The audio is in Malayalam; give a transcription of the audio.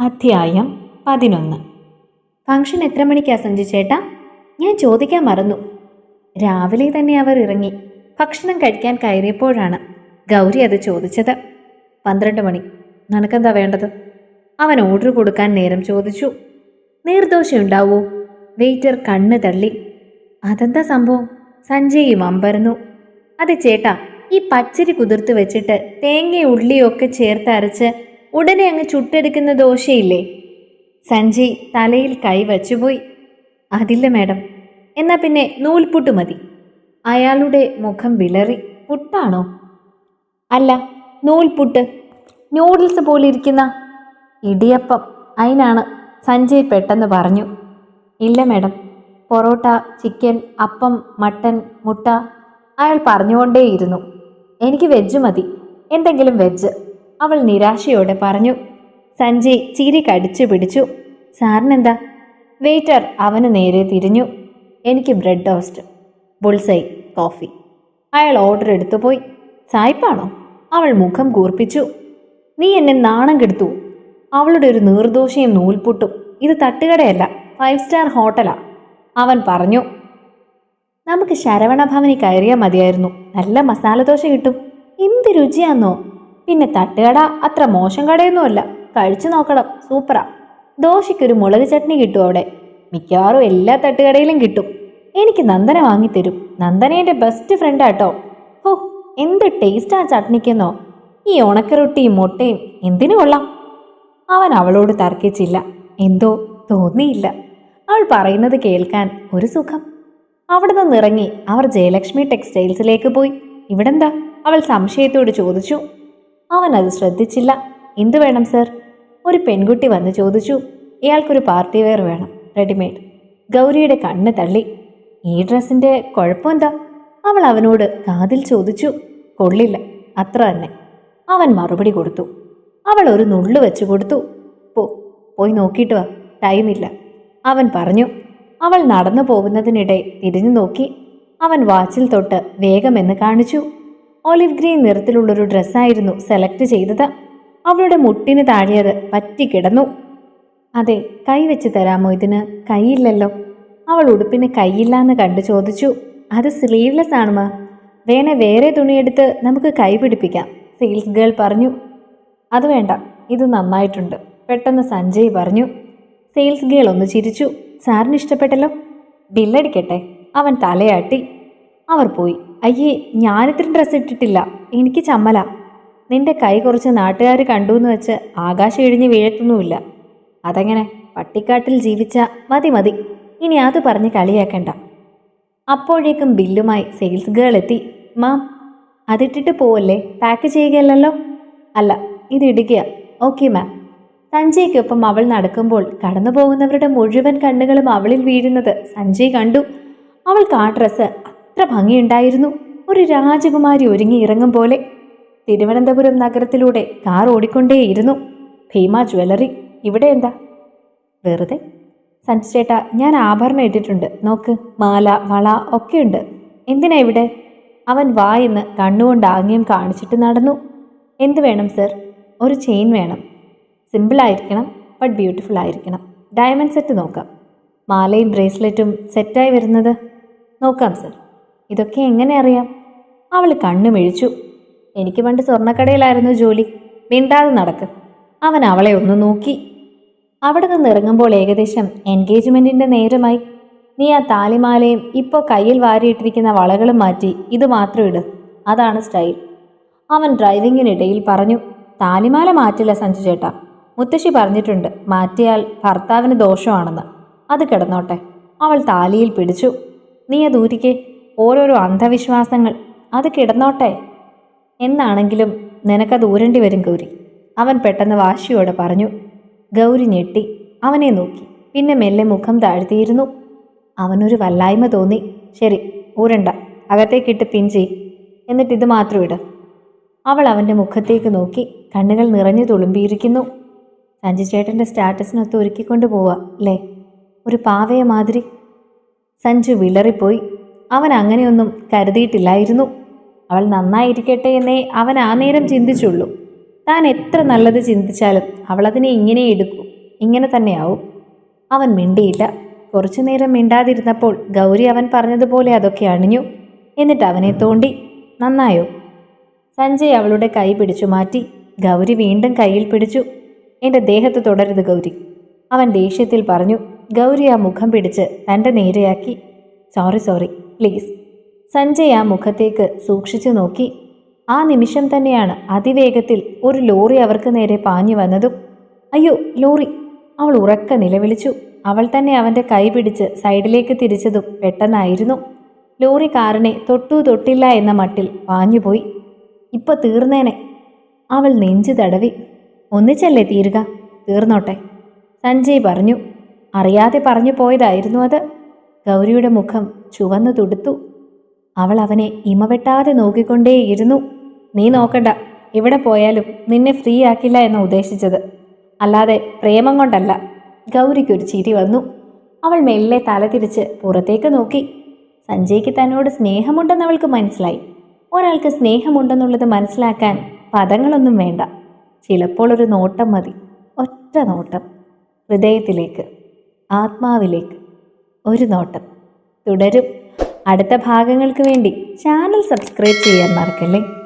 അധ്യായം പതിനൊന്ന്. ഫംഗ്ഷൻ എത്ര മണിക്കാ സഞ്ജു ചേട്ടാ? ഞാൻ ചോദിക്കാൻ മറന്നു. രാവിലെ തന്നെ അവർ ഇറങ്ങി. ഭക്ഷണം കഴിക്കാൻ കയറിയപ്പോഴാണ് ഗൗരി അത് ചോദിച്ചത്. പന്ത്രണ്ട് മണി. നിനക്കെന്താ വേണ്ടത്? അവൻ ഓർഡർ കൊടുക്കാൻ നേരം ചോദിച്ചു. നീർദോശയുണ്ടാവോ വെയിറ്റർ കണ്ണ് തള്ളി. അതെന്താ സംഭവം? സഞ്ജയും അമ്പരന്നു. അതെ ചേട്ടാ ഈ പച്ചരി കുതിർത്ത് വെച്ചിട്ട് തേങ്ങയും ഉള്ളിയും ഒക്കെ ചേർത്ത് അരച്ച് ഉടനെ അങ്ങ് ചുട്ടെടുക്കുന്ന ദോശയില്ലേ? സഞ്ജയ് തലയിൽ കൈവച്ചുപോയി അതില്ല മാഡം. എന്നാ പിന്നെ നൂൽപുട്ട് മതി. അയാളുടെ മുഖം വിളറി. പുട്ടാണോ? അല്ല നൂൽപുട്ട്. നൂഡിൽസ് പോലെ ഇരിക്കുന്ന ഇടിയപ്പം. അതിനാണ് സഞ്ജയ് പെട്ടെന്ന് പറഞ്ഞു. ഇല്ല madam. Parotta chicken appam mutton മുട്ട. അയാൾ പറഞ്ഞുകൊണ്ടേയിരുന്നു. എനിക്ക് വെജ് മതി. എന്തെങ്കിലും വെജ്. അവൾ നിരാശയോടെ പറഞ്ഞു സഞ്ജയ് ചിരി കടിച്ചു പിടിച്ചു. സാറിനെന്താ? വെയിറ്റർ അവന് നേരെ തിരിഞ്ഞു. എനിക്ക് ബ്രെഡ് ടോസ്റ്റ് ബുൾസൈ കോഫി. അയാൾ ഓർഡർ എടുത്തു പോയി. സായിപ്പാണോ? അവൾ മുഖം കൂർപ്പിച്ചു. നീ എന്നെ നാണം കെടുത്തു. അവളുടെ ഒരു നീർദോഷയും നൂൽപുട്ടും. ഇത് തട്ടുകടയല്ല ഫൈവ് സ്റ്റാർ ഹോട്ടലാ. അവൻ പറഞ്ഞു. നമുക്ക് ശരവണ ഭവനിൽ കയറിയാൽ മതിയായിരുന്നു. നല്ല മസാലദോശ കിട്ടും. എന്ത് രുചിയാന്നോ? പിന്നെ തട്ടുകട അത്ര മോശം കടയൊന്നുമല്ല. കഴിച്ചു നോക്കണം. സൂപ്പറാ. ദോശയ്ക്കൊരു മുളക് ചട്നി കിട്ടും അവിടെ. മിക്കവാറും എല്ലാ തട്ടുകടയിലും കിട്ടും. എനിക്ക് നന്ദന വാങ്ങിത്തരും. നന്ദന ബെസ്റ്റ് ബെസ്റ്റ് ഫ്രണ്ടാട്ടോ. ഹോ എന്ത് ടേസ്റ്റാ ചട്നിക്കെന്നോ. ഈ ഉണക്കറൊട്ടിയും മുട്ടയും എന്തിനു കൊള്ളാം? അവൻ അവളോട് തർക്കിച്ചില്ല. എന്തോ തോന്നിയില്ല. അവൾ പറയുന്നത് കേൾക്കാൻ ഒരു സുഖം. അവിടെ നിന്നിറങ്ങി അവർ ജയലക്ഷ്മി ടെക്സ്റ്റൈൽസിലേക്ക് പോയി. ഇവിടെന്താ? അവൾ സംശയത്തോട് ചോദിച്ചു. അവൻ അത് ശ്രദ്ധിച്ചില്ല. എന്തു വേണം സർ? ഒരു പെൺകുട്ടി വന്ന് ചോദിച്ചു. ഇയാൾക്കൊരു പാർട്ടി വെയർ വേണം റെഡിമെയ്ഡ്. ഗൗരിയുടെ കണ്ണ് തള്ളി. ഈ ഡ്രസ്സിന്റെ കുഴപ്പമെന്താ അവൾ അവനോട് കാതിൽ ചോദിച്ചു. കൊള്ളില്ല അത്ര തന്നെ. അവൻ മറുപടി കൊടുത്തു. അവൾ ഒരു നുള്ളു വെച്ചു കൊടുത്തു. പോ പോയി നോക്കിയിട്ട് വാ ടൈമില്ല അവൻ പറഞ്ഞു. അവൾ നടന്നു പോകുന്നതിനിടെ തിരിഞ്ഞു നോക്കി. അവൻ വാച്ചിൽ തൊട്ട് വേഗമെന്ന് കാണിച്ചു. ഒലിവ് ഗ്രീൻ നിറത്തിലുള്ളൊരു ഡ്രസ്സായിരുന്നു സെലക്ട് ചെയ്തത്. അവളുടെ മുട്ടിന് താഴെയത് പറ്റിക്കിടന്നു അതെ കൈവച്ച് തരാമോ ഇതിന്? കൈയില്ലല്ലോ. അവൾ ഉടുപ്പിന് കൈയില്ലാന്ന് കണ്ടു ചോദിച്ചു. അത് സ്ലീവ്ലെസ് ആണ് വേണേ വേറെ തുണിയെടുത്ത് നമുക്ക് കൈ പിടിപ്പിക്കാം സെയിൽസ് ഗേൾ പറഞ്ഞു. അത് വേണ്ട ഇത് നന്നായിട്ടുണ്ട് പെട്ടെന്ന് സഞ്ജയ് പറഞ്ഞു. സെയിൽസ് ഗേൾ ഒന്ന് ചിരിച്ചു. സാറിന് ഇഷ്ടപ്പെട്ടല്ലോ? ബില്ലടിക്കട്ടെ അവൻ തലയാട്ടി. അവർ പോയി. അയ്യേ ഞാനിത്ര ഡ്രസ്സ് ഇട്ടിട്ടില്ല. എനിക്ക് ചമ്മല. നിന്റെ കൈ കുറച്ച് നാട്ടുകാർ കണ്ടു എന്ന് വെച്ച് ആകാശം ഇഴിഞ്ഞ് വീഴത്തൊന്നുമില്ല. അതെങ്ങനെ? പട്ടിക്കാട്ടിൽ ജീവിച്ച മതി മതി. ഇനി അത് പറഞ്ഞ് കളിയാക്കണ്ട. അപ്പോഴേക്കും ബില്ലുമായി സെയിൽസ് ഗേൾ എത്തി. മാം അതിട്ടിട്ട് പോവല്ലേ? പാക്ക് ചെയ്യുകയല്ലല്ലോ? അല്ല ഇത് ഇടുകയാ ഓക്കെ മാം സഞ്ജയ്ക്കൊപ്പം അവൾ നടക്കുമ്പോൾ കടന്നു പോകുന്നവരുടെ മുഴുവൻ കണ്ണുകളും അവളിൽ വീഴുന്നത് സഞ്ജയ് കണ്ടു. അവൾക്ക് ആ ഡ്രസ്സ് അത്ര ഭംഗിയുണ്ടായിരുന്നു. ഒരു രാജകുമാരി ഒരുങ്ങി ഇറങ്ങും പോലെ. തിരുവനന്തപുരം നഗരത്തിലൂടെ കാർ ഓടിക്കൊണ്ടേയിരുന്നു. ഭീമ ജ്വല്ലറി ഇവിടെ എന്താ? വെറുതെ? സഞ്ജു ചേട്ടാ ഞാൻ ആഭരണം ഇട്ടിട്ടുണ്ട്. നോക്ക് മാല വള ഒക്കെയുണ്ട് എന്തിനാ ഇവിടെ? അവൻ വായെന്ന് കണ്ണുകൊണ്ട് ആംഗ്യം കാണിച്ചിട്ട് നടന്നു. എന്ത് വേണം സർ? ഒരു ചെയിൻ വേണം. സിമ്പിൾ ആയിരിക്കണം ബട്ട് ബ്യൂട്ടിഫുൾ ആയിരിക്കണം. ഡയമണ്ട് സെറ്റ് നോക്കാം. മാലയും ബ്രേസ്ലെറ്റും സെറ്റായി വരുന്നത്? നോക്കാം സർ. ഇതൊക്കെ എങ്ങനെ അറിയാം? അവൾ കണ്ണു മിഴിച്ചു എനിക്ക് പണ്ട് സ്വർണക്കടയിലായിരുന്നു ജോലി. മിണ്ടാതെ നടക്ക്. അവൻ അവളെ ഒന്ന് നോക്കി. അവിടെ നിന്ന് ഇറങ്ങുമ്പോൾ ഏകദേശം എൻഗേജ്മെന്റിന്റെ നേരമായി. നീ ആ താലിമാലയും ഇപ്പോൾ കയ്യിൽ വാരിയിട്ടിരിക്കുന്ന വളകളും മാറ്റി ഇത് മാത്രം ഇട്. അതാണ് സ്റ്റൈൽ. അവൻ ഡ്രൈവിങ്ങിനിടയിൽ പറഞ്ഞു താലിമാല മാറ്റില്ല സഞ്ജു ചേട്ടാ. മുത്തശ്ശി പറഞ്ഞിട്ടുണ്ട് മാറ്റിയാൽ ഭർത്താവിന് ദോഷമാണെന്ന്. അത് കിടന്നോട്ടെ. അവൾ താലിയിൽ പിടിച്ചു. നീ അത് ഊരിക്കേ. ഓരോരോ അന്ധവിശ്വാസങ്ങൾ. അത് കിടന്നോട്ടെ. എന്നാണെങ്കിലും നിനക്കത് ഊരണ്ടി വരും ഗൗരി. അവൻ പെട്ടെന്ന് വാശിയോടെ പറഞ്ഞു. ഗൗരി ഞെട്ടി. അവനെ നോക്കി. പിന്നെ മെല്ലെ മുഖം താഴ്ത്തിയിരുന്നു. അവനൊരു വല്ലായ്മ തോന്നി. ശരി ഊരണ്ട. അകത്തേക്കിട്ട് പിഞ്ചി എന്നിട്ട് ഇത് മാത്രം ഇട്. അവൾ അവന്റെ മുഖത്തേക്ക് നോക്കി. കണ്ണുകൾ നിറഞ്ഞു തുളുമ്പിയിരിക്കുന്നു. സഞ്ജു ചേട്ടന്റെ സ്റ്റാറ്റസിനൊത്ത് ഒരുക്കിക്കൊണ്ട് പോവാ അല്ലേ? ഒരു പാവയെ മാതിരി. സഞ്ജു വിളറിപ്പോയി. അവൻ അങ്ങനെയൊന്നും കരുതിയിട്ടില്ലായിരുന്നു. അവൾ നന്നായിരിക്കട്ടെ എന്നേ അവൻ ആ നേരം ചിന്തിച്ചുള്ളൂ. താൻ എത്ര നല്ലത് ചിന്തിച്ചാലും അവൾ അതിനെ ഇങ്ങനെ എടുക്കും. ഇങ്ങനെ തന്നെയാവും. അവൻ മിണ്ടിയില്ല. കുറച്ചു നേരം മിണ്ടാതിരുന്നപ്പോൾ ഗൗരി അവൻ പറഞ്ഞതുപോലെ അതൊക്കെ അണിഞ്ഞു. എന്നിട്ട് അവനെ തോണ്ടി നന്നായോ? സഞ്ജയ് അവളുടെ കൈ പിടിച്ചു മാറ്റി ഗൗരി വീണ്ടും കയ്യിൽ പിടിച്ചു. എന്റെ ദേഹത്ത് തുടരുത് ഗൗരി. അവൻ ദേഷ്യത്തിൽ പറഞ്ഞു. ഗൗരി ആ മുഖം പിടിച്ച് തന്റെ നേരെയാക്കി. Sorry sorry. പ്ലീസ്. സഞ്ജയ് ആ മുഖത്തേക്ക് സൂക്ഷിച്ചു നോക്കി. ആ നിമിഷം തന്നെയാണ് അതിവേഗത്തിൽ ഒരു ലോറി അവർക്ക് നേരെ പാഞ്ഞു വന്നതും. അയ്യോ ലോറി. അവൾ ഉറക്ക നിലവിളിച്ചു. അവൾ തന്നെ അവന്റെ കൈ പിടിച്ച് സൈഡിലേക്ക് തിരിച്ചതും പെട്ടെന്നായിരുന്നു. ലോറി കാറിനെ തൊട്ടു തൊട്ടില്ല എന്ന മട്ടിൽ പാഞ്ഞുപോയി. ഇപ്പൊ തീർന്നേനെ. അവൾ നെഞ്ചു തടവി. ഒന്നിച്ചല്ലേ തീരുക? തീർന്നോട്ടെ. സഞ്ജയ് പറഞ്ഞു. അറിയാതെ പറഞ്ഞു പോയതായിരുന്നു അത്. ഗൗരിയുടെ മുഖം ചുവന്നു തുടുത്തു. അവൾ അവനെ ഇമവെട്ടാതെ നോക്കിക്കൊണ്ടേയിരുന്നു. നീ നോക്കണ്ട. എവിടെ പോയാലും നിന്നെ ഫ്രീ ആക്കില്ല എന്ന് ഉദ്ദേശിച്ചത്. അല്ലാതെ പ്രേമം കൊണ്ടല്ല. ഗൗരിക്കൊരു ചിരി വന്നു. അവൾ മെല്ലെ തല തിരിച്ച് പുറത്തേക്ക് നോക്കി. സഞ്ജയ്ക്ക് തന്നോട് സ്നേഹമുണ്ടെന്ന് അവൾക്ക് മനസ്സിലായി. ഒരാൾക്ക് സ്നേഹമുണ്ടെന്നുള്ളത് മനസ്സിലാക്കാൻ പദങ്ങളൊന്നും വേണ്ട. ചിലപ്പോൾ ഒരു നോട്ടം മതി. ഒറ്റ നോട്ടം. ഹൃദയത്തിലേക്ക് ആത്മാവിലേക്ക്. ഒരു നോട്ടം. തുടരും. അടുത്ത ഭാഗങ്ങൾക്ക് വേണ്ടി ചാനൽ സബ്സ്ക്രൈബ് ചെയ്യാൻ മറക്കല്ലേ?